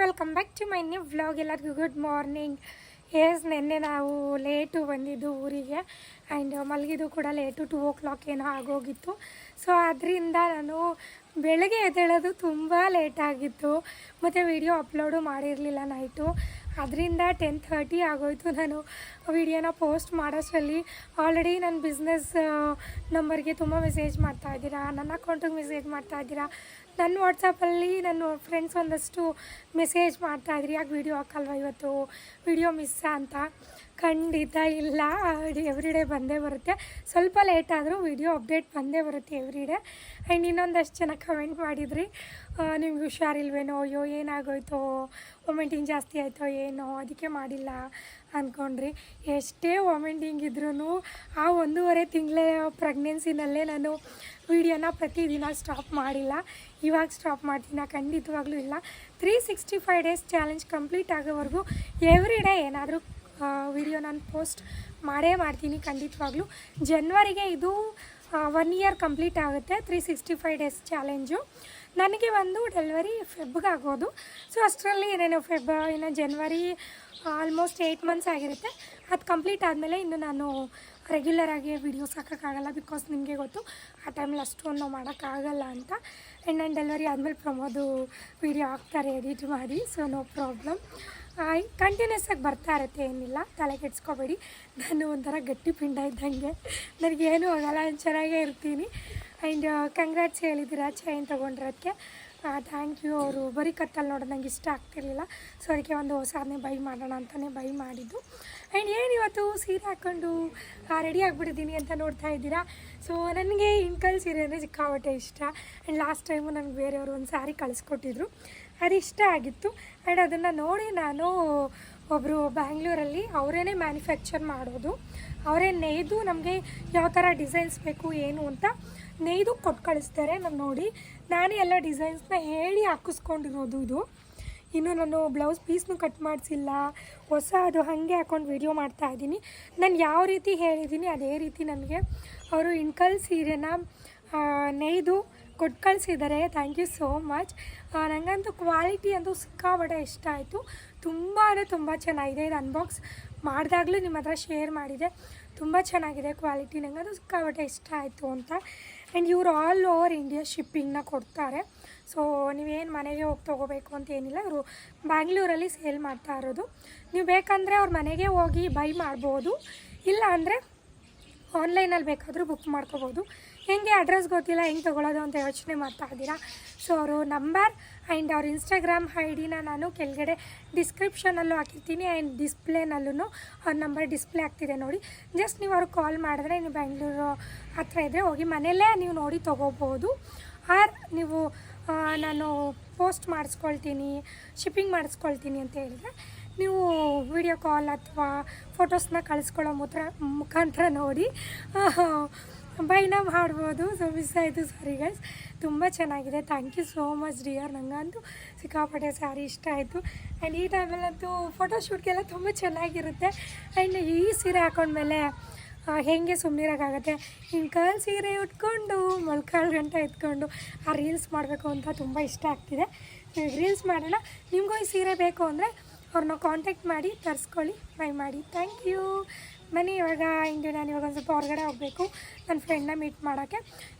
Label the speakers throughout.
Speaker 1: Welcome back to my new vlog ಎಲ್ಲರಿಗೂ good morning yes ನಿನ್ನೆ ನಾವು ಲೇಟು ಬಂದಿದ್ದು ಊರಿಗೆ ಆ್ಯಂಡ್ ಮಲಗಿದ್ದು ಕೂಡ ಲೇಟು ಟೂ ಓ ಕ್ಲಾಕ್ ಏನೋ ಆಗೋಗಿತ್ತು. ಸೊ ಅದರಿಂದ ನಾನು ಬೆಳಗ್ಗೆ ಎದ್ದೇಳೋದು ತುಂಬ ಲೇಟಾಗಿತ್ತು ಮತ್ತು ವಿಡಿಯೋ ಅಪ್ಲೋಡು ಮಾಡಿರಲಿಲ್ಲ ನೈಟು ಅದರಿಂದ ಟೆನ್ ಥರ್ಟಿ ಆಗೋಯ್ತು. ನಾನು ವಿಡಿಯೋನ ಪೋಸ್ಟ್ ಮಾಡೋಷ್ಟರಲ್ಲಿ ಆಲ್ರೆಡಿ ನನ್ನ ಬಿಸ್ನೆಸ್ ನಂಬರ್ಗೆ ತುಂಬ ಮೆಸೇಜ್ ಮಾಡ್ತಾ ಇದ್ದೀರಾ? ನನ್ನ ಅಕೌಂಟಿಗೆ ಮೆಸೇಜ್ ಮಾಡ್ತಾ ಇದ್ದೀರಾ? ನನ್ನ ವಾಟ್ಸಪ್ಪಲ್ಲಿ ನನ್ನ ಫ್ರೆಂಡ್ಸ್ ಒಂದಷ್ಟು ಮೆಸೇಜ್ ಮಾಡ್ತಾ ಇದ್ದೀರಿ ಯಾಕೆ ವೀಡಿಯೋ ಹಾಕಲ್ವ ಇವತ್ತು? ವಿಡಿಯೋ ಮಿಸ್ಸಾ ಅಂತ. ಖಂಡಿತ ಇಲ್ಲ. ಎವ್ರಿ ಡೇ ಬಂದೇ ಬರುತ್ತೆ. ಸ್ವಲ್ಪ ಲೇಟ್ ಆದರೂ ವಿಡಿಯೋ ಅಪ್ಡೇಟ್ ಬಂದೇ ಬರುತ್ತೆ ಎವ್ರಿ ಡೇ ಆ್ಯಂಡ್ ಇನ್ನೊಂದಷ್ಟು ಜನ ಕಮೆಂಟ್ ಮಾಡಿದ್ರಿ ನಿಮ್ಗೆ ಹುಷಾರಿಲ್ವೇನೋ? ಅಯ್ಯೋ, ಏನಾಗೋಯ್ತೋ? ವಾಮಿಟಿಂಗ್ ಜಾಸ್ತಿ ಆಯಿತೋ ಏನೋ? ಅದಕ್ಕೆ ಮಾಡಿಲ್ಲ ಅಂದ್ಕೊಂಡ್ರಿ ಎಷ್ಟೇ ವಾಮಿಟಿಂಗ್ ಇದ್ರೂ ಆ ಒಂದೂವರೆ ತಿಂಗಳೇ ಪ್ರೆಗ್ನೆನ್ಸಿನಲ್ಲೇ ನಾನು ವೀಡಿಯೋನ ಪ್ರತಿದಿನ ಸ್ಟಾಪ್ ಮಾಡಿಲ್ಲ. ಇವಾಗ ಸ್ಟಾಪ್ ಮಾಡ್ತೀನಿ? ಖಂಡಿತವಾಗ್ಲೂ ಇಲ್ಲ. Three sixty five days challenge complete ಆಗೋವರೆಗೂ ಎವ್ರಿ ಡೇ ಏನಾದರೂ ವಿಡಿಯೋ ನಾನು ಪೋಸ್ಟ್ ಮಾಡೇ ಮಾಡ್ತೀನಿ ಖಂಡಿತವಾಗ್ಲೂ. ಜನ್ವರಿಗೆ ಇದು ಒನ್ ಇಯರ್ ಕಂಪ್ಲೀಟ್ ಆಗುತ್ತೆ three sixty five days challenge ನನಗೆ ಒಂದು ಡೆಲಿವರಿ ಫೆಬ್ಗೆ ಆಗೋದು. ಸೊ ಅಷ್ಟರಲ್ಲಿ ಏನೇನು ಫೆಬ್ ಇನ್ನು ಜನ್ವರಿ ಆಲ್ಮೋಸ್ಟ್ ಏಯ್ಟ್ ಮಂತ್ಸ್ ಆಗಿರುತ್ತೆ. ಅದು ಕಂಪ್ಲೀಟ್ ಆದಮೇಲೆ ಇನ್ನು ನಾನು ರೆಗ್ಯುಲರ್ ಆಗಿ ವೀಡಿಯೋಸ್ ಹಾಕೋಕ್ಕಾಗಲ್ಲ ಬಿಕಾಸ್ ನಿಮಗೆ ಗೊತ್ತು, ಆ ಟೈಮಲ್ಲಿ ಅಷ್ಟೊಂದು ಮಾಡೋಕ್ಕಾಗಲ್ಲ ಅಂತ. ಆ್ಯಂಡ್ ನಾನು ಡೆಲಿವರಿ ಆದಮೇಲೆ ಪ್ರಮೋದು ವೀಡಿಯೋ ಹಾಕ್ತಾರೆ ಎಡಿಟ್ ಮಾಡಿ. ಸೊ ನೋ ಪ್ರಾಬ್ಲಮ್ ಕಂಟಿನ್ಯೂಸ್ ಆಗಿ ಬರ್ತಾ ಇರುತ್ತೆ ಏನಿಲ್ಲ, ತಲೆ ಕೆಡ್ಸ್ಕೊಬೇಡಿ. ನಾನು ಒಂಥರ ಗಟ್ಟಿ ಪಿಂಡ ಇದ್ದಂಗೆ. ನನಗೇನು ಆಗಲ್ಲ, ನಾನು ಚೆನ್ನಾಗೇ ಇರ್ತೀನಿ. ಆ್ಯಂಡ್ ಕಂಗ್ರಾಟ್ಸ್ ಹೇಳಿದ್ದೀರಾ ಚೈನ್ ತೊಗೊಂಡಿರೋದಕ್ಕೆ ಥ್ಯಾಂಕ್ ಯು ಅವರು ಬರೀ ಕತ್ತಲ್ಲಿ ನೋಡೋದು ನಂಗೆ ಇಷ್ಟ ಆಗ್ತಿರ್ಲಿಲ್ಲ. ಸೊ ಅದಕ್ಕೆ ಒಂದು ಹೊಸದನ್ನೇ ಬೈ ಮಾಡೋಣ ಅಂತಲೇ ಬೈ ಮಾಡಿದ್ದು. ಆ್ಯಂಡ್ ಏನು ಇವತ್ತು ಸೀರೆ ಹಾಕ್ಕೊಂಡು ರೆಡಿ ಆಗಿಬಿಟ್ಟಿದ್ದೀನಿ ಅಂತ ನೋಡ್ತಾ ಇದ್ದೀರಾ? ಸೊ ನನಗೆ ಇಂಕಲ್ ಸೀರೆ ಅಂದರೆ ಸಿಕ್ಕಾಪಟ್ಟೆ ಇಷ್ಟ. ಆ್ಯಂಡ್ ಲಾಸ್ಟ್ ಟೈಮು ನನಗೆ ಬೇರೆಯವರು ಒಂದು ಸ್ಯಾರಿ ಕಳಿಸ್ಕೊಟ್ಟಿದ್ರು. ಅದು ಇಷ್ಟ ಆಗಿತ್ತು. ಆ್ಯಂಡ್ ಅದನ್ನು ನೋಡಿ ನಾನು ಒಬ್ಬರು ಬ್ಯಾಂಗ್ಳೂರಲ್ಲಿ ಅವರೇ ಮ್ಯಾನುಫ್ಯಾಕ್ಚರ್ ಮಾಡೋದು. ಅವರೇ ನೇಯ್ದು ನಮಗೆ ಯಾವ ಥರ ಡಿಸೈನ್ಸ್ ಬೇಕು, ಏನು ಅಂತ ನೇಯ್ದು ಕೊಟ್ಟು ಕಳಿಸ್ತಾರೆ ನಾನು ನೋಡಿ. ನಾನೇ ಎಲ್ಲ ಡಿಸೈನ್ಸ್ನ ಹೇಳಿ ಹಾಕಿಸ್ಕೊಂಡಿರೋದು ಇದು. ಇನ್ನು ನಾನು ಬ್ಲೌಸ್ ಪೀಸ್ನು ಕಟ್ ಮಾಡಿಸಿಲ್ಲ. ಹೊಸ ಅದು ಹಾಗೆ ಹಾಕೊಂಡು ವಿಡಿಯೋ ಮಾಡ್ತಾ ಇದ್ದೀನಿ. ನಾನು ಯಾವ ರೀತಿ ಹೇಳಿದ್ದೀನಿ, ಅದೇ ರೀತಿ ನನಗೆ. ಅವರು ಇಣ್ಕಲ್ ಸೀರೆನ ನೇಯ್ದು ಕೊಟ್ಟು ಕಳಿಸಿದ್ದಾರೆ. ಥ್ಯಾಂಕ್ ಯು ಸೋ ಮಚ್ ನನಗಂತೂ ಕ್ವಾಲಿಟಿ ಅಂತೂ ಸಿಕ್ಕಾಬಟ್ಟೆ ಇಷ್ಟ ಆಯಿತು. ತುಂಬ ಅಂದರೆ ತುಂಬ ಚೆನ್ನಾಗಿದೆ ಇದು ಅನ್ಬಾಕ್ಸ್ ಮಾಡಿದಾಗಲೂ ನಿಮ್ಮ ಹತ್ರ ಶೇರ್ ಮಾಡಿದೆ. ತುಂಬ ಚೆನ್ನಾಗಿದೆ ಕ್ವಾಲಿಟಿ ನನಗಂತೂ ಸಿಕ್ಕಾಬಟ್ಟೆ ಇಷ್ಟ ಆಯಿತು ಅಂತ. ಆ್ಯಂಡ್ ಇವರು ಆಲ್ ಓವರ್ ಇಂಡಿಯಾ ಶಿಪ್ಪಿಂಗ್ನ ಕೊಡ್ತಾರೆ. ಸೊ ನೀವೇನು ಮನೆಗೆ ಹೋಗಿ ತೊಗೋಬೇಕು ಅಂತ ಏನಿಲ್ಲ. ಇವರು ಬ್ಯಾಂಗ್ಳೂರಲ್ಲಿ ಸೇಲ್ ಮಾಡ್ತಾ ಇರೋದು. ನೀವು ಬೇಕಂದರೆ ಅವ್ರ ಮನೆಗೆ ಹೋಗಿ ಬೈ ಮಾಡ್ಬೋದು. ಇಲ್ಲ ಅಂದರೆ ಆನ್ಲೈನಲ್ಲಿ ಬೇಕಾದರೂ ಬುಕ್ ಮಾಡ್ಕೋಬೋದು. ಹೆಂಗೆ ಅಡ್ರೆಸ್ ಗೊತ್ತಿಲ್ಲ, ಹೆಂಗೆ ತೊಗೊಳೋದು ಅಂತ ಯೋಚನೆ ಮಾಡ್ತಾ ಇದ್ದೀರಾ? ಸೊ ಅವರು ನಂಬರ್ ಆ್ಯಂಡ್ ಅವ್ರ ಇನ್ಸ್ಟಾಗ್ರಾಮ್ ಐ ಡಿನ ನಾನು ಕೆಳಗಡೆ ಡಿಸ್ಕ್ರಿಪ್ಷನಲ್ಲೂ ಹಾಕಿರ್ತೀನಿ ಆ್ಯಂಡ್ ಡಿಸ್ಪ್ಲೇನಲ್ಲೂ ಅವ್ರ ನಂಬರ್ ಡಿಸ್ಪ್ಲೇ ಆಗ್ತಿದೆ ನೋಡಿ. ಜಸ್ಟ್ ನೀವು ಅವ್ರಿಗೆ ಕಾಲ್ ಮಾಡಿದ್ರೆ ನೀವು ಬೆಂಗಳೂರು ಹತ್ರ ಇದ್ದರೆ ಹೋಗಿ ಮನೆಯಲ್ಲೇ ನೀವು ನೋಡಿ ತೊಗೋಬೋದು. ಆರ್ ನೀವು ನಾನು ಪೋಸ್ಟ್ ಮಾಡಿಸ್ಕೊಳ್ತೀನಿ ಶಿಪ್ಪಿಂಗ್ ಮಾಡಿಸ್ಕೊಳ್ತೀನಿ ಅಂತ ಹೇಳಿದರೆ ನೀವು ವಿಡಿಯೋ ಕಾಲ್ ಅಥವಾ ಫೋಟೋಸ್ನ ಕಳಿಸ್ಕೊಳ್ಳೋ ಮುತ್ರ ಮುಖಾಂತರ ನೋಡಿ. ಬೈನ ಮಾಡ್ಬೋದು ಸೊ ಮಿಸ್ ಆಯಿತು ಸಾರಿ ಗೈಸ್ ತುಂಬ ಚೆನ್ನಾಗಿದೆ. Thank you so much dear ನನಗಂತೂ ಸಿಕ್ಕಾಪಟ್ಟೆ ಸ್ಯಾರಿ ಇಷ್ಟ ಆಯಿತು. ಆ್ಯಂಡ್ ಈ ಟೈಮಲ್ಲಂತೂ ಫೋಟೋಶೂಟ್ಗೆಲ್ಲ ತುಂಬ ಚೆನ್ನಾಗಿರುತ್ತೆ. ಆ್ಯಂಡ್ ಈ ಸೀರೆ ಹಾಕೊಂಡ್ಮೇಲೆ ಹೇಗೆ ಸುಮ್ಮನಿರೋಕ್ಕಾಗತ್ತೆ ಹಿಂಗೆ ಸೀರೆ ಉಟ್ಕೊಂಡು ಮೊಳ್ಕಾಳು ಗಂಟೆ ಎತ್ಕೊಂಡು, ಆ ರೀಲ್ಸ್ ಮಾಡಬೇಕು ಅಂತ ತುಂಬ ಇಷ್ಟ ಆಗ್ತಿದೆ. ರೀಲ್ಸ್ ಮಾಡೋಣ. ನಿಮಗೂ ಈ ಸೀರೆ ಬೇಕು ಅಂದರೆ ಅವ್ರನ್ನ ಕಾಂಟ್ಯಾಕ್ಟ್ ಮಾಡಿ, ತರಿಸ್ಕೊಳ್ಳಿ ಬೈ ಮಾಡಿ. ಥ್ಯಾಂಕ್ ಯು ಬನ್ನಿ ಇವಾಗ ಹಿಂಗೆ ನಾನು ಇವಾಗ ಒಂದು ಸ್ವಲ್ಪ ಹೊರಗಡೆ ಹೋಗಬೇಕು. ನನ್ನ ಫ್ರೆಂಡ್ನ ಮೀಟ್ ಮಾಡೋಕ್ಕೆ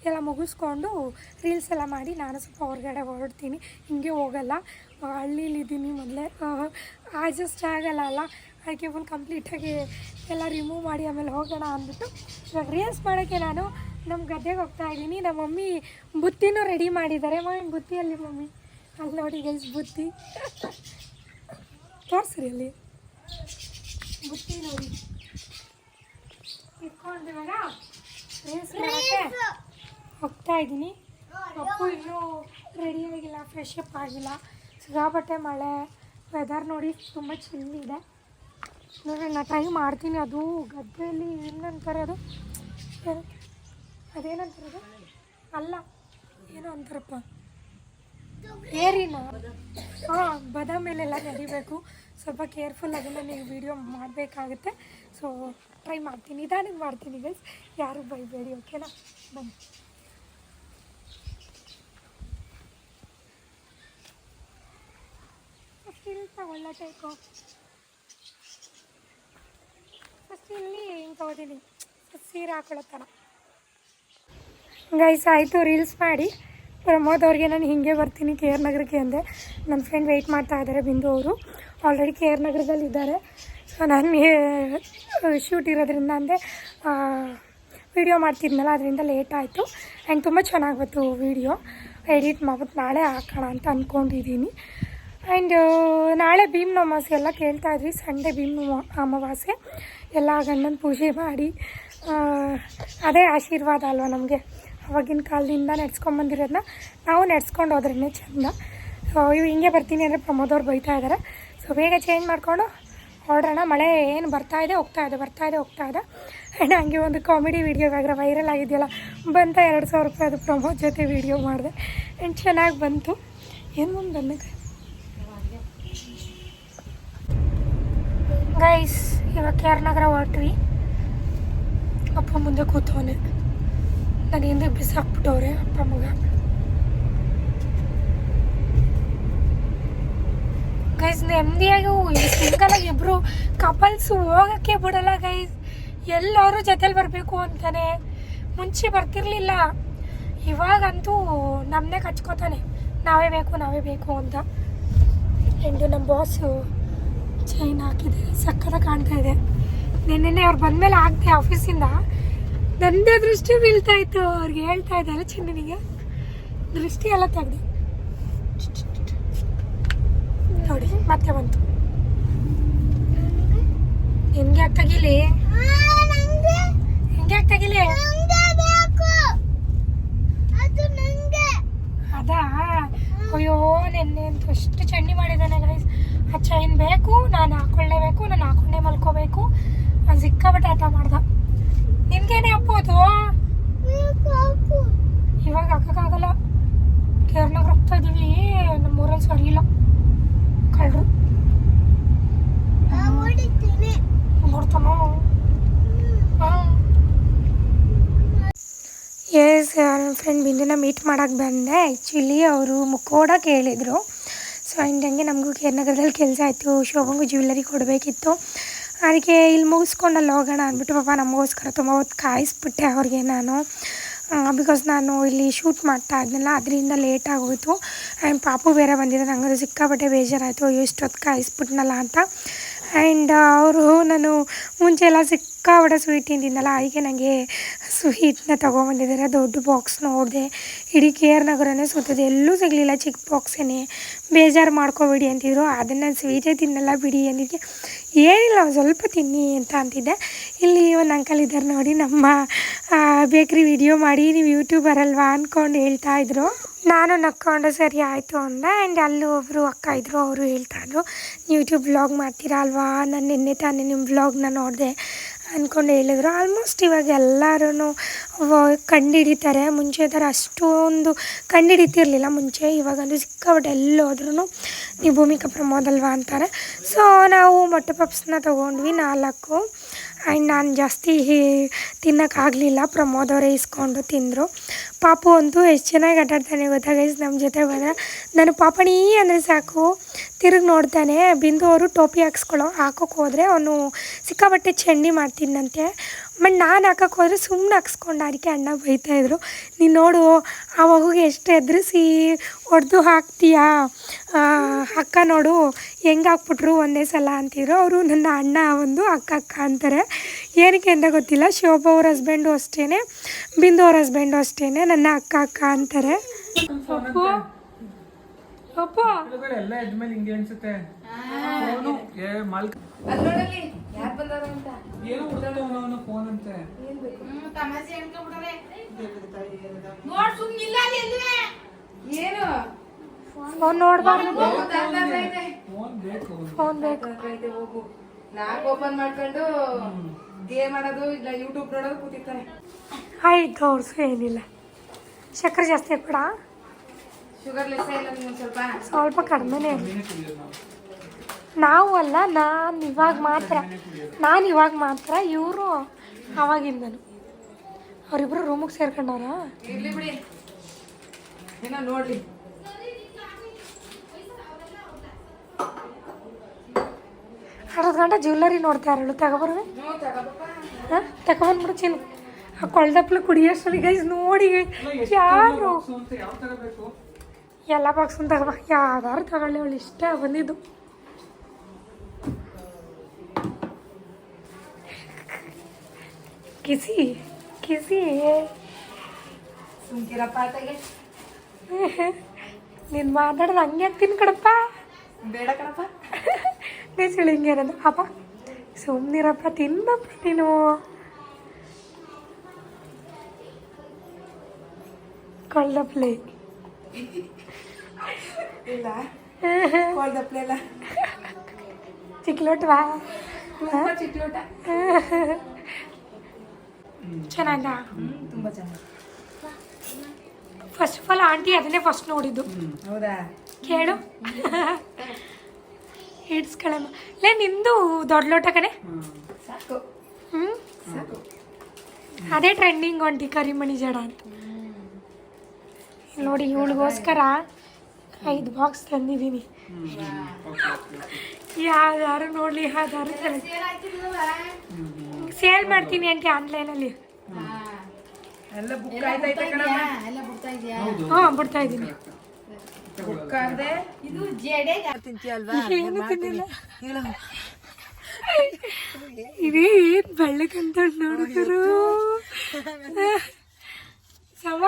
Speaker 1: ಎಲ್ಲ ಮುಗಿಸ್ಕೊಂಡು ರೀಲ್ಸ್ ಎಲ್ಲ ಮಾಡಿ ನಾನು ಸ್ವಲ್ಪ ಹೊರಗಡೆ ಹೊರಡ್ತೀನಿ. ಹಿಂಗೆ ಹೋಗಲ್ಲ. ಹಳ್ಳಿಲಿದ್ದೀನಿ ಮೊದಲೇ. ಅಡ್ಜಸ್ಟ್ ಆಗಲ್ಲ ಅಲ್ಲ. ಅದಕ್ಕೆ ಫುಲ್ ಕಂಪ್ಲೀಟಾಗಿ ಎಲ್ಲ ರಿಮೂವ್ ಮಾಡಿ ಆಮೇಲೆ ಹೋಗೋಣ ಅಂದ್ಬಿಟ್ಟು ಇವಾಗ ರೀಲ್ಸ್ ಮಾಡೋಕ್ಕೆ ನಾನು ನಮ್ಮ ಗದ್ದೆಗೆ ಹೋಗ್ತಾ ಇದ್ದೀನಿ. ನಮ್ಮ ಮಮ್ಮಿ ಬುತ್ತಿನೂ ರೆಡಿ ಮಾಡಿದ್ದಾರೆ. ಮಮ್ಮಿ ಬುತ್ತಿಯಲ್ಲಿ ಮಮ್ಮಿ? ಅಲ್ಲಿ ನೋಡಿ ಗೈಸ್ ಬುತ್ತಿ. ತೋರಿಸ್ರಿ ಅಲ್ಲಿ. ಬುತ್ತಿ ನೋಡಿ. ಇವಾಗ ರೀಲ್ಸ್ ಮಾಡೋಕ್ಕೆ ಹೋಗ್ತಾ ಇದ್ದೀನಿ. ಅಪ್ಪು ಇನ್ನೂ ರೆಡಿ ಆಗಿಲ್ಲ ಫ್ರೆಶ್ ಅಪ್ ಆಗಿಲ್ಲ. ಸಿಗಾಪಟ್ಟೆ ಮಳೆ ವೆದರ್ ನೋಡಿ ತುಂಬ ಚಿಲ್ಲಿದೆ ನೋಡಿ ನಾನು ಟ್ರೈ ಮಾಡ್ತೀನಿ. ಅದು ಗದ್ದೆಯಲ್ಲಿ ಏನಂತಾರೆ ಅದು? ಅದೇನಂತಾರೆ ಅದು? ಅಲ್ಲ ಏನೋ ಅಂತಾರಪ್ಪ. ಏರಿನ. ಹಾಂ ಬದ ಮೇಲೆಲ್ಲ ನಡಿಬೇಕು. ಸ್ವಲ್ಪ ಕೇರ್ಫುಲ್ ಅದನ್ನು ನೀವು ವಿಡಿಯೋ ಮಾಡಬೇಕಾಗುತ್ತೆ. ಸೊ ಟ್ರೈ ಮಾಡ್ತೀನಿ. ನಿಧಾನಕ್ಕೆ ಮಾಡ್ತೀನಿ ಗೈಸ್ ಯಾರು ಬೈಬೇಡಿ ಓಕೆನಾ ಬನ್ನಿ. ಒಳ್ಳೆ ಟೈಕು ಫಸ್ಟ್ ಇಲ್ಲಿ ಹಿಂಗೆ ಸೀರೆ ಥರ ಗೈಸ್ ಆಯಿತು ರೀಲ್ಸ್ ಮಾಡಿ. ಪ್ರಮೋದ್ ಅವ್ರಿಗೆ ನಾನು ಹಿಂಗೆ ಬರ್ತೀನಿ ಕೆ ಆರ್ ನಗರಕ್ಕೆ ಅಂದೆ. ನನ್ನ ಫ್ರೆಂಡ್ ವೆಯ್ಟ್ ಮಾಡ್ತಾ ಇದ್ದಾರೆ ಬಿಂದು ಅವರು. ಆಲ್ರೆಡಿ ಕೆ ಆರ್ ನಗರದಲ್ಲಿ ಇದ್ದಾರೆ ನನಗೆ ಶೂಟ್ ಇರೋದ್ರಿಂದ ಅಂದರೆ ವಿಡಿಯೋ ಮಾಡ್ತಿದ್ನಲ್ಲ, ಅದರಿಂದ ಲೇಟ್ ಆಯಿತು. ಆ್ಯಂಡ್ ತುಂಬ ಚೆನ್ನಾಗಿ ಬಂತು ವಿಡಿಯೋ ಎಡಿಟ್ ಮಾಡ್ಬಿಟ್ಟು ನಾಳೆ ಹಾಕೋಣ ಅಂತ ಅಂದ್ಕೊಂಡಿದ್ದೀನಿ ಆ್ಯಂಡ್ ನಾಳೆ ಭೀಮ್ ಅಮಾವಾಸ್ಯೆ ಎಲ್ಲ ಕೇಳ್ತಾ ಇದ್ವಿ. ಸಂಡೇ ಭೀಮ್ ಅಮ- ಅಮಾವಾಸ್ಯೆ. ಎಲ್ಲ ಗಂಡನ ಪೂಜೆ ಮಾಡಿ ಅದೇ ಆಶೀರ್ವಾದ ಅಲ್ವಾ ನಮಗೆ? ಅವಾಗಿನ ಕಾಲದಿಂದ ನಡ್ಸ್ಕೊಂಬಂದಿರೋದನ್ನ ನಾವು ನಡ್ಸ್ಕೊಂಡು ಹೋದ್ರೇ ಚೆಂದ. ಸೊ ಇವು ಹಿಂಗೆ ಬರ್ತೀನಿ ಅಂದರೆ ಪ್ರಮೋದವ್ರು ಬೈತಾ ಇದ್ದಾರೆ ಸೊ ಬೇಗ ಚೇಂಜ್ ಮಾಡಿಕೊಂಡು ಹೊರಡೋಣ ಮಳೆ ಏನು ಬರ್ತಾ ಇದೆ, ಹೋಗ್ತಾ ಇದೆ, ಬರ್ತಾ ಇದೆ, ಹೋಗ್ತಾ ಇದೆ. ಆ್ಯಂಡ್ ಹಂಗೆ ಒಂದು ಕಾಮಿಡಿ ವೀಡಿಯೋ ಇವಾಗ ವೈರಲ್ ಆಗಿದೆಯಲ್ಲ, ಬಂತ ಎರಡು ಸಾವಿರ ರೂಪಾಯಿ ಅದು ಪ್ರಮೋದ್ ಜೊತೆ ವೀಡಿಯೋ ಮಾಡಿದೆ. ಆ್ಯಂಡ್ ಚೆನ್ನಾಗಿ ಬಂತು. ಏನು ಒಂದು ಬಂದಿದೆ ಗೈಸ್ ಇವಾಗ ಕೆ ಆರ್ ನಗರ ಹೊರಟ್ವಿ. ಅಪ್ಪ ಮುಂದೆ ಕೂತವನೆ. ನಾನು ಹಿಂದೆ ಬಿಸಾಕ್ಬಿಟ್ಟವ್ರೆ, ಅಪ್ಪ ಮಗ. ಗೈಸ್ ನೆಮ್ಮದಿ ಸಿಂಗಲ್ ಆಗಿ ಇಬ್ಬರು ಕಪಲ್ಸ್ ಹೋಗೋಕ್ಕೆ ಬಿಡಲ್ಲ ಗೈಸ್ ಎಲ್ಲರೂ ಜೊತೆಲಿ ಬರಬೇಕು ಅಂತಾನೆ. ಮುಂಚೆ ಬರ್ತಿರ್ಲಿಲ್ಲ. ಇವಾಗಂತೂ ನಮ್ಮನ್ನೇ ಕಚ್ಕೋತಾನೆ. ನಾವೇ ಬೇಕು ನಾವೇ ಬೇಕು ಅಂತ. ಎಂಡು ನಮ್ಮ ಬಾಸು ಚೈನ್ ಹಾಕಿದೆ. ಸಕ್ಕದ ಕಾಣ್ತಾ ಇದೆ. ನಿನ್ನೆ ಅವ್ರು ಬಂದಮೇಲೆ ಆಗ್ತೆ ಆಫೀಸಿಂದ ನಂದೇ ದೃಷ್ಟಿ ಬೀಳ್ತಾ ಇತ್ತು. ಅವ್ರಿಗೆ ಹೇಳ್ತಾ ಇದ್ದಾರೆ ಚಿನ್ನನಿಗೆ ದೃಷ್ಟಿ ಎಲ್ಲ ತೆಗ್ದು. ನೋಡಿ ಮತ್ತೆ ಬಂತು. ಹೆಂಗೆ ಆಗ್ತಾಗಿಲಿ ಹೆಂಗೆ ಆಗ್ತಾಗಿಲಿ ಅದಾ ಅಯ್ಯೋ ನೆನ್ನೆ ಅಂತ ಅಷ್ಟು ಚಂಡಿ ಮಾಡಿದ್ದಾನೆ ಗೈಸ್ ಆ ಚೈನ್ ಬೇಕು ನಾನು ಹಾಕೊಳ್ಳೇಬೇಕು ನಾನು ಹಾಕೊಂಡೇ ಮಲ್ಕೋಬೇಕು. ನಾನು ಸಿಕ್ಕಾಬಿಟ್ಟು ಆಟ ಮಾಡ್ದ. ನಿನ್ಗೇನೆ ಅಪ್ಪೋದು ಇವಾಗ ಹಾಕೋಕ್ಕಾಗಲ್ಲ ಕೇರ್ನಾಗ ಹೋಗ್ತಾ ಇದೀವಿ ನಮ್ಮೂರಲ್ಲಿ ಸರಿ ಇಲ್ಲ ಕಳ್ಳರು ನೋಡ್ತಾನೋ ಎಸ್ ನನ್ನ ಫ್ರೆಂಡ್ ಬಿಂದುನ ಮೀಟ್ ಮಾಡೋಕ್ಕೆ ಬಂದೆ. ಆ್ಯಕ್ಚುಲಿ ಅವರು ಮುಖೋಡ ಕೇಳಿದರು. ಸೊ ಹಂಗೆ ನಮಗೂ ಕೆ ನಗರದಲ್ಲಿ ಕೆಲಸ ಆಯಿತು. ಶೋಭಂಗು ಜ್ಯುವೆಲ್ಲರಿ ಕೊಡಬೇಕಿತ್ತು. ಅದಕ್ಕೆ ಇಲ್ಲಿ ಮುಗಿಸ್ಕೊಂಡು ಅಲ್ಲಿ ಹೋಗೋಣ ಅಂದ್ಬಿಟ್ಟು ಪಾಪ ನಮಗೋಸ್ಕರ ತುಂಬ ಹೊತ್ತು ಕಾಯಿಸ್ಬಿಟ್ಟೆ ಅವ್ರಿಗೆ ನಾನು. ಬಿಕಾಸ್ ನಾನು ಇಲ್ಲಿ ಶೂಟ್ ಮಾಡ್ತಾ ಇದ್ನಲ್ಲ, ಅದರಿಂದ ಲೇಟ್ ಆಗೋಯ್ತು. ಆ್ಯಂಡ್ ಪಾಪು ಬೇರೆ ಬಂದಿದ್ದೆ ನಂಗೆ ಸಿಕ್ಕಾಪಟ್ಟೆ ಬೇಜಾರಾಯಿತು. ಅಯ್ಯೋ, ಇಷ್ಟೊತ್ತು ಕಾಯಿಸ್ಬಿಟ್ನಲ್ಲ ಅಂತ. ಆ್ಯಂಡ್ ಅವರು ನಾನು ಮುಂಚೆ ಎಲ್ಲ ಸಿಕ್ಕಾಪಟ್ಟೆ ಸ್ವೀಟ್ ತಿಂದಿದ್ದಲ್ಲ ಅದಕ್ಕೆ ನನಗೆ ಸ್ವೀಟ್ನ ತೊಗೊಂಬಂದಿದ್ದಾರೆ. ದೊಡ್ಡ ಬಾಕ್ಸ್ ನೋಡಿದೆ. ಇಡೀ ಕೆ ಆರ್ ನಗರನೇ ಸುತ್ತದೆ. ಎಲ್ಲೂ ಸಿಗಲಿಲ್ಲ ಚಿಕ್ಕ ಬಾಕ್ಸೇನೆ ಬೇಜಾರು ಮಾಡ್ಕೋಬಿಡಿ ಅಂತಿದ್ರು. ಅದನ್ನು ಸ್ವೀಟೇ ತಿನ್ನಲ್ಲ ಬಿಡಿ ಅಂದಿದ್ದೆ ಏನಿಲ್ಲ, ಒಂದು ಸ್ವಲ್ಪ ತಿನ್ನಿ ಅಂತ ಅಂತಿದ್ದೆ. ಇಲ್ಲಿ ಒಂದು ಅಂಕಲ್ ಇದ್ದಾರೆ ನೋಡಿ, ನಮ್ಮ ಬೇಕ್ರಿ ವಿಡಿಯೋ ಮಾಡಿ, ನೀವು ಯೂಟ್ಯೂಬರ್ ಅಲ್ವಾ ಅಂದ್ಕೊಂಡು ಹೇಳ್ತಾ ಇದ್ರು. ನಾನು ನಕ್ಕೊಂಡು ಸರಿ ಆಯಿತು ಅಂದೆ. ಆ್ಯಂಡ್ ಅಲ್ಲಿ ಒಬ್ಬರು ಅಕ್ಕ ಇದ್ದರು ಅವರು ಹೇಳ್ತಾಯಿದ್ರು ಯೂಟ್ಯೂಬ್ ಬ್ಲಾಗ್ ಮಾಡ್ತೀರಾ ಅಲ್ವಾ? ನಾನು ನಿನ್ನೆ ತಾನೇ ನಿಮ್ಮ ಬ್ಲಾಗ್ನ ನೋಡಿದೆ. ಅಂದ್ಕೊಂಡು ಹೇಳಿದ್ರು. ಆಲ್ಮೋಸ್ಟ್ ಇವಾಗ ಎಲ್ಲರೂ ಕಂಡುಹಿಡಿತಾರೆ ಮುಂಚೆ ಥರ ಅಷ್ಟೊಂದು ಕಂಡುಹಿಡಿತಿರ್ಲಿಲ್ಲ ಮುಂಚೆ ಇವಾಗಂದು ಸಿಕ್ಕಾಪಟ್ಟೆ ಎಲ್ಲಿ ಹೋದ್ರೂ ನೀವು ಭೂಮಿಕಾ ಪ್ರಮೋದ್ ಅಲ್ವಾ ಅಂತಾರೆ. ಸೊ ನಾವು ಮೊಟ್ಟೆ ಪಪ್ಸ್ನ ತೊಗೊಂಡ್ವಿ ನಾಲ್ಕು. ಆ್ಯಂಡ್ ನಾನು ಜಾಸ್ತಿ ತಿನ್ನೋಕ್ಕಾಗಲಿಲ್ಲ ಪ್ರಮೋದ್ ಅವರೇ ಇಸ್ಕೊಂಡು ತಿಂದರು. ಪಾಪು ಅಂತೂ ಎಷ್ಟು ಚೆನ್ನಾಗಿ ಆಟಾಡ್ತಾನೆ ಗೊತ್ತಾ ಗೈಸ್ ನಮ್ಮ ಜೊತೆ ಬಂದರೆ. ನಾನು ಪಾಪಣಿ ಅಂದರೆ ಸಾಕು. ತಿರುಗಿ ನೋಡ್ತಾನೆ. ಬಿಂದು ಅವರು ಟೋಪಿ ಹಾಕ್ಸ್ಕೊಳ್ಳೋ ಹಾಕೋಕೆ ಹೋದರೆ ಅವನು ಸಿಕ್ಕಾಪಟ್ಟೆ ಚಂಡಿ ಮಾಡ್ತಿದ್ದಂತೆ ಬಟ್ ನಾನು ಹಾಕಕ್ಕೆ ಹೋದರೆ ಸುಮ್ಮನೆ ಹಾಕ್ಸ್ಕೊಂಡು ಅದಕ್ಕೆ ಅಣ್ಣ ಬೈತಾಯಿದ್ರು ನೀನು ನೋಡು, ಆ ಮಗುಗೆ ಎಷ್ಟು ಎದುರಿಸಿ ಹೊಡೆದು ಹಾಕ್ತೀಯಾ? ಅಕ್ಕ ನೋಡು, ಹೆಂಗೆ ಹಾಕ್ಬಿಟ್ರು ಒಂದೇ ಸಲ ಅಂತಿದ್ರು. ಅವರು ನನ್ನ ಅಣ್ಣ ಒಂದು ಅಕ್ಕ ಅಕ್ಕ ಅಂತಾರೆ. ಏನಕ್ಕೆ ಅಂತ ಗೊತ್ತಿಲ್ಲ. ಶೋಭ ಅವ್ರ ಹಸ್ಬೆಂಡು ಅಷ್ಟೇ ಬಿಂದು ಅವ್ರ ಹಸ್ಬೆಂಡು ಅಷ್ಟೇ ನನ್ನ ಅಕ್ಕ ಅಕ್ಕ ಅಂತಾರೆ. ಅಪ್ಪು.
Speaker 2: ಎಲ್ಲ ಎಲ್ಲ ಎದ್ಮೇಲೆ ಹಿಂಗೆ ಅನ್ಸುತ್ತೆ ಫೋನು ಏ ಮಲ್ಕ
Speaker 3: ಅದ್ರೊಳಗೆ ಯಾರು ಬಂದಾರ ಅಂತ?
Speaker 2: ಏನು ಫೋನ್ ಅಂತೆ.
Speaker 3: ತಮಾಷೆ ಅನ್ಕೊಂಡ್ಬಿಟ್ರೆ ನೋಡ್ ಸುಮ್ನಿಲ್ಲ ಅಲ್ಲಿ ಎಲ್ವೇ ಏನು?
Speaker 1: ಫೋನ್ ನೋಡಬಾರ್ದು.
Speaker 2: ಫೋನ್ ಬೇಕು
Speaker 1: ಫೋನ್ ಬೇಕು.
Speaker 3: ತಾತ ಐತೆ, ಹೋಗು. ನಾಕ್ ಓಪನ್ ಮಾಡ್ಕೊಂಡು ಗೇಮ್ ಆಡೋದು ಇಲ್ಲ ಯೂಟ್ಯೂಬ್ ನೋಡೋದು ಕೂತಿರ್ತಾನೆ
Speaker 1: ಆಯ್ತು ತೋರಿಸು ಏನಿಲ್ಲ. ಸಕ್ಕರೆ ಜಾಸ್ತಿ ಹಾಕ್ಬೇಡ
Speaker 3: ಶುಗರ್ ಲೆಸ್ ಇಲ್ಲ ನಿಮ್ಗೆ ಸ್ವಲ್ಪ
Speaker 1: ಕಡಿಮೆನೆ.
Speaker 2: ನಾವು
Speaker 1: ಅಲ್ಲ ನಾನು ಇವಾಗ ಮಾತ್ರ. ನಾನು ಇವಾಗ ಮಾತ್ರ ಇವರು ಅವಾಗಿಂದನು. ಅವರಿಬ್ರು ರೂಮಿಗೆ ಸೇರ್ಕೊಂಡವ್ರ?
Speaker 3: ಅರ್ಧ ನೋಡ್ಲಿ.
Speaker 1: ಅಷ್ಟೊತ್ತು ಗಂಟೆ ಜ್ಯುವೆಲ್ಲರಿ ನೋಡ್ತಾ ಇರಳು. ತಗೊಬರ್ವೆ ಹಾಂ? ತಗೊಬಂದ್ಬಿಡು ಚಿನ್ನ ಆ ಕೊಳ್ದಪ್ಲು ಕುಡಿಯೋಷ್ಟು ಗೈಸ್ ನೋಡಿ ಯಾರು
Speaker 2: ಬಾಕ್ಸು ಅಂತ ಯಾವ ತಗೋಬೇಕು
Speaker 1: ಎಲ್ಲ ಬಾಕ್ಸ್ ತಗೋ ಯಾವ್ದಾರು ತಗೊಳ್ಳಿ ಅವಳು ಇಷ್ಟ ಬಂದಿದ್ದು. ಕಿಸಿ ಕಿಸಿ.
Speaker 3: ಸುಮ್ಕಿರಪ್ಪ ಆತಗೆ.
Speaker 1: ನೀನು ಮಾತಾಡೋದು ಹಂಗೆ ತಿನ್ ಕಡಪ್ಪ
Speaker 3: ಬೇಡ ಕಣಪ್ಪ.
Speaker 1: ನೀನು ಹಿಂಗೆ ಅನ್ನೋದು ಅಪ್ಪ ಸುಮ್ಮನಿರಪ್ಪ ತಿನ್ನಪ್ಪ ನೀನು. ಕೊಳ್ಳಪ್ಲೆ.
Speaker 3: ಇಲ್ಲ. ಎಲ್ಲ
Speaker 1: ಚಿಕ್ಲೋಟ್ವಾ?
Speaker 3: ತುಂಬ ಚಿಟ್ಲೋಟ
Speaker 1: ಚೆನ್ನಾಗ?
Speaker 3: ತುಂಬ ಚೆನ್ನಾಗಿ.
Speaker 1: ಫಸ್ಟ್ ಆಫ್ ಆಲ್ ಆಂಟಿ ಅದನ್ನೇ ಫಸ್ಟ್ ನೋಡಿದ್ದು.
Speaker 3: ಹೌದಾ?
Speaker 1: ಕೇಳು. ಹಿಡ್ಸ್ಕೊಳಮ್ಮ. ಲೇ ನಿಂದು ದೊಡ್ಡ ಲೋಟ ಕಣೆ.
Speaker 3: ಸಾಕು.
Speaker 1: ಹ್ಞೂ ಅದೇ ಟ್ರೆಂಡಿಂಗ್ ಒಂಟಿ ಕರಿಮಣಿ ಜಡ ಅಂತ. ನೋಡಿ ಇವಳಿಗೋಸ್ಕರ ಐದು ಬಾಕ್ಸ್ ತಂದಿದ್ದೀನಿ. ಯಾವ್ದಾರು ನೋಡಲಿ ಯಾವ್ದಾರು ಸೇಲ್ ಮಾಡ್ತೀನಿ ಆಂಟಿ ಆನ್ಲೈನಲ್ಲಿ ಹಾಂ. ಬಿಡ್ತಾ ಇದ್ದೀನಿ.
Speaker 3: ಇದು
Speaker 1: ಬೆಳ್ಳಕ್ಕಂತ ನೋಡಿದ್ರು ಸಮ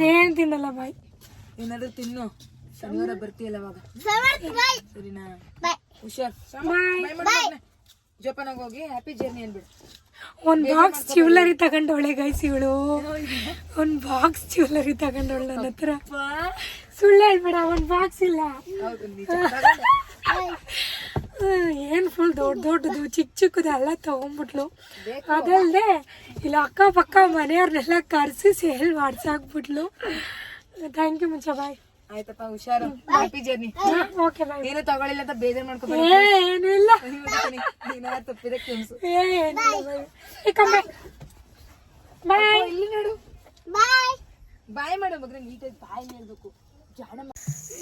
Speaker 1: ನೇನ್ ತಿನ್ನಲ್ಲ ಬಾಯ್.
Speaker 3: ಏನಾದ್ರು ತಿನ್ನು. ಶನಿವಾರ ಬರ್ತೀಯಲ್ಲ ಅವಾಗ. ಸರಿನಾ? ಹುಷಾರ್ ಜೋಪಾನಾಗ ಹೋಗಿ ಹ್ಯಾಪಿ ಜರ್ನಿ ಅನ್ಬಿಡು.
Speaker 1: ಒಂದ್ ಬಾಕ್ಸ್ ಜ್ಯುವೆಲರಿ ತಗೊಂಡವಳೆ ಗೈಸ್ ಇವಳು. ಒಂದ್ ಬಾಕ್ಸ್ ಜ್ಯುವೆಲರಿ ತಗೊಂಡವಳು ನನ್ನ ಹತ್ರ. ಸುಳ್ಳು ಹೇಳ್ಬೇಡ ಒಂದ್ ಬಾಕ್ಸ್ ಇಲ್ಲ. ಏನ್ ಫುಲ್ ದೊಡ್ಡ ದೊಡ್ಡದು ಚಿಕ್ಕ ಚಿಕ್ಕದು ಎಲ್ಲ ತಗೊಂಡ್ಬಿಟ್ಲು ಅದಲ್ಲದೆ ಇಲ್ಲ ಅಕ್ಕಪಕ್ಕ ಮನೆಯವ್ರನ್ನೆಲ್ಲ ಕರೆಸಿ ಸೇಲ್ ಮಾಡ್ಸಾಕ್ಬಿಟ್ಲು. ಥ್ಯಾಂಕ್ ಯು ಮುಂಚ ಬಾಯ್
Speaker 3: ಆಯ್ತಪ್ಪ ಹುಷಾರು. ಹ್ಯಾಪಿ ಜರ್ನಿ
Speaker 1: ಓಕೆ ಬಾಯ್
Speaker 3: ಏನು ತಗೊಳ್ಳಿಲ್ಲ ಅಂತ ಬೇಜಾರ್ ಮಾಡ್ಕೋಬೇಡ.
Speaker 1: ಏನು ಇಲ್ಲ
Speaker 3: ನೀನಾರ ತಪ್ಪಿದೆ
Speaker 1: ಏನಿಲ್ಲ ಬಾಯ್ ಬಾಯ್
Speaker 3: ಇಲ್ಲಿ ನೋಡು. ಬಾಯ್ ಬಾಯ್ ಮಾಡೋ ಮಗ್ರೆ ನೀಟಾಗಿ ಬಾಯ್ ಹೇಳ್ಬೇಕು ಜಾಣ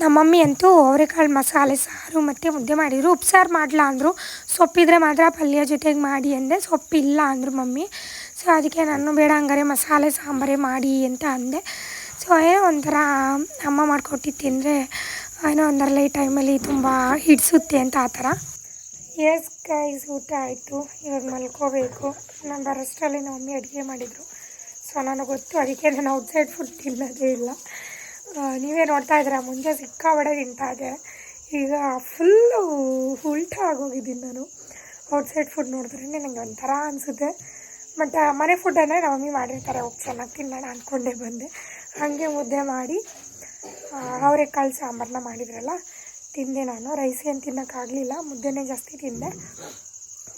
Speaker 1: ನಮ್ಮ ಮಮ್ಮಿ ಅಂತೂ ಅವರೆಕಾಳು ಮಸಾಲೆ ಸಾರು ಮತ್ತು ಮುದ್ದೆ ಮಾಡಿದರು. ಉಪ್ಸಾರು ಮಾಡಲ ಅಂದರು. ಸೊಪ್ಪಿದ್ರೆ ಮಾತ್ರ ಪಲ್ಯ ಜೊತೆಗೆ ಮಾಡಿ ಅಂದೆ. ಸೊಪ್ಪಿಲ್ಲ ಅಂದರು ಮಮ್ಮಿ. ಸೊ ಅದಕ್ಕೆ ನಾನು ಬೇಡ ಹಂಗಾರೆ ಮಸಾಲೆ ಸಾಂಬಾರೇ ಮಾಡಿ ಅಂತ ಅಂದೆ. ಸೊ ಏನೋ ಒಂಥರ ಅಮ್ಮ ಮಾಡಿಕೊಟ್ಟಿದ್ದು ತಿಂದರೆ ಏನೋ ಒಂಥರ ಲೈಟ್ ಟೈಮಲ್ಲಿ ತುಂಬ ಹಿಡಿಸುತ್ತೆ ಅಂತ ಆ ಥರ. ಎಸ್ ಗೈಸ್ ಊಟ ಆಯಿತು. ಇವಾಗ ಮಲ್ಕೋಬೇಕು. ನಾನು ಬರೋಷ್ಟರಲ್ಲಿ ನಮ್ಮ ಮಮ್ಮಿ ಅಡುಗೆ ಮಾಡಿದರು. ಸೊ ನನಗೆ ಗೊತ್ತು, ಅದಕ್ಕೆ ನಾನು ಔಟ್ಸೈಡ್ ಫುಡ್ ತಿನ್ನೋದೇ ಇಲ್ಲ. ನೀವೇ ನೋಡ್ತಾ ಇದ್ದೀರಾ ಮುಂಚೆ ಸಿಕ್ಕಾಬಡೆ ಇದೆ ಈಗ ಫುಲ್ಲು ಉಲ್ಟ ಆಗೋಗಿದ್ದೀನಿ ನಾನು. ಔಟ್ಸೈಡ್ ಫುಡ್ ನೋಡಿದ್ರೆ ನನಗೆ ಒಂಥರ ಅನಿಸುತ್ತೆ. ಬಟ್ ಮನೆ ಫುಡ್ ಅಂದರೆ ನಮ್ಮ ಮಮ್ಮಿ ಮಾಡಿರ್ತಾರೆ, ಹೋಗಿ ಚೆನ್ನಾಗಿ ತಿನ್ನೋಣ ಅಂದ್ಕೊಂಡೇ ಬಂದೆ. ಹಾಗೆ ಮುದ್ದೆ ಮಾಡಿ ಅವರೆಕಾಳು ಸಾಂಬಾರನ್ನ ಮಾಡಿದ್ರಲ್ಲ, ತಿಂದೆ ನಾನು. ರೈಸ್ ಏನು ತಿನ್ನೋಕ್ಕಾಗಲಿಲ್ಲ ಮುದ್ದೆನೇ ಜಾಸ್ತಿ ತಿಂದೆ.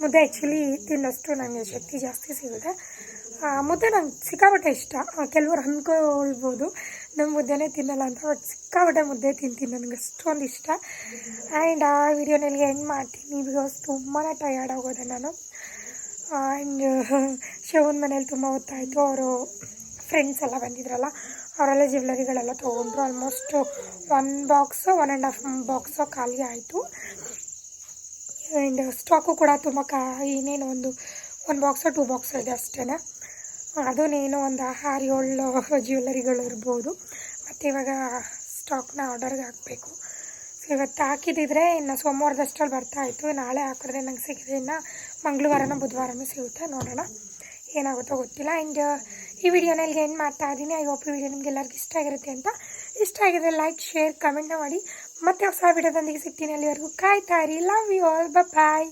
Speaker 1: ಮುದ್ದೆ ಆ್ಯಕ್ಚುಲಿ ತಿನ್ನಷ್ಟು ನನಗೆ ಶಕ್ತಿ ಜಾಸ್ತಿ ಸಿಗುತ್ತೆ. ಮುದ್ದೆ ನಂಗೆ ಸಿಕ್ಕಾಪಟ್ಟೆ ಇಷ್ಟ. ಕೆಲವರು ಕೆಲವ್ರು ಅಂದ್ಕೊಳ್ಬೋದು ನಮ್ಮ ಮುದ್ದೆನೇ ತಿನ್ನಲ್ಲ ಅಂತ ಬಟ್ ಸಿಕ್ಕಾಪಟ್ಟೆ ಮುದ್ದೆ ತಿಂತೀನಿ, ನನಗೆ ಅಷ್ಟೊಂದು ಇಷ್ಟ. ಆ್ಯಂಡ್ ಆ ವಿಡಿಯೋನಲ್ಲಿ ಎಂಡ್ ಮಾಡ್ತೀನಿ ಬಿಕಾಸ್ ತುಂಬಾ ಟಯರ್ಡ್ ಆಗೋದೆ ನಾನು. ಆ್ಯಂಡ್ ಶಿವನ ಮನೇಲಿ ತುಂಬ ಹೊತ್ತಾಯಿತು, ಅವರು ಫ್ರೆಂಡ್ಸ್ ಎಲ್ಲ ಬಂದಿದ್ರಲ್ಲ ಅವರೆಲ್ಲ ಜ್ಯುವೆಲರಿಗಳೆಲ್ಲ ತೊಗೊಂಡ್ರು almost one box one and half box ಖಾಲಿ ಆಯಿತು. ಆ್ಯಂಡ್ ಸ್ಟಾಕು ಕೂಡ ತುಂಬ ಕಾ, ಇನ್ನೇನು ಒಂದು ಒಂದು ಬಾಕ್ಸು ಟೂ ಬಾಕ್ಸ್ ಇದೆ ಅಷ್ಟೇ ಅದನ್ನೇನೋ ನೀನು ಒಂದು ಆರು ಏಳು ಜ್ಯುವೆಲರಿಗಳು ಇರ್ಬೋದು. ಮತ್ತು ಇವಾಗ ಸ್ಟಾಕ್ನ ಆರ್ಡರ್ಗೆ ಹಾಕಬೇಕು. ಸೊ ಇವತ್ತು ಹಾಕಿದ್ದಿದ್ರೆ ಇನ್ನು ಸೋಮವಾರದಷ್ಟರಲ್ಲಿ ಬರ್ತಾ ಇತ್ತು. ನಾಳೆ ಹಾಕಿದ್ರೆ ನಂಗೆ ಸಿಗಿದೆ ಇನ್ನು ಮಂಗಳವಾರನೋ ಬುಧವಾರನೂ ಸಿಗುತ್ತೆ. ನೋಡೋಣ. ಏನಾಗುತ್ತೋ ಗೊತ್ತಿಲ್ಲ. ಆ್ಯಂಡ್ ಈ ವಿಡಿಯೋನ ಇಲ್ಲಿಗೆ ಏನು ಮಾಡ್ತಾ ಇದ್ದೀನಿ? ಐ ಹೋಪ್ ವಿಡಿಯೋ ನಿಮ್ಗೆ ಎಲ್ಲರಿಗೂ ಇಷ್ಟ ಆಗಿರುತ್ತೆ ಅಂತ. ಇಷ್ಟ ಆಗಿದ್ರೆ ಲೈಕ್ ಶೇರ್ ಕಮೆಂಟ್ನ ಮಾಡಿ. ಮತ್ತೆ ಹೊಸ ವಿಡಿಯೋದೊಂದಿಗೆ ಸಿಗ್ತೀನಿ ಅಲ್ಲಿವರೆಗೂ. ಕಾಯ್ತಾ ಇರಿ. Love you all bye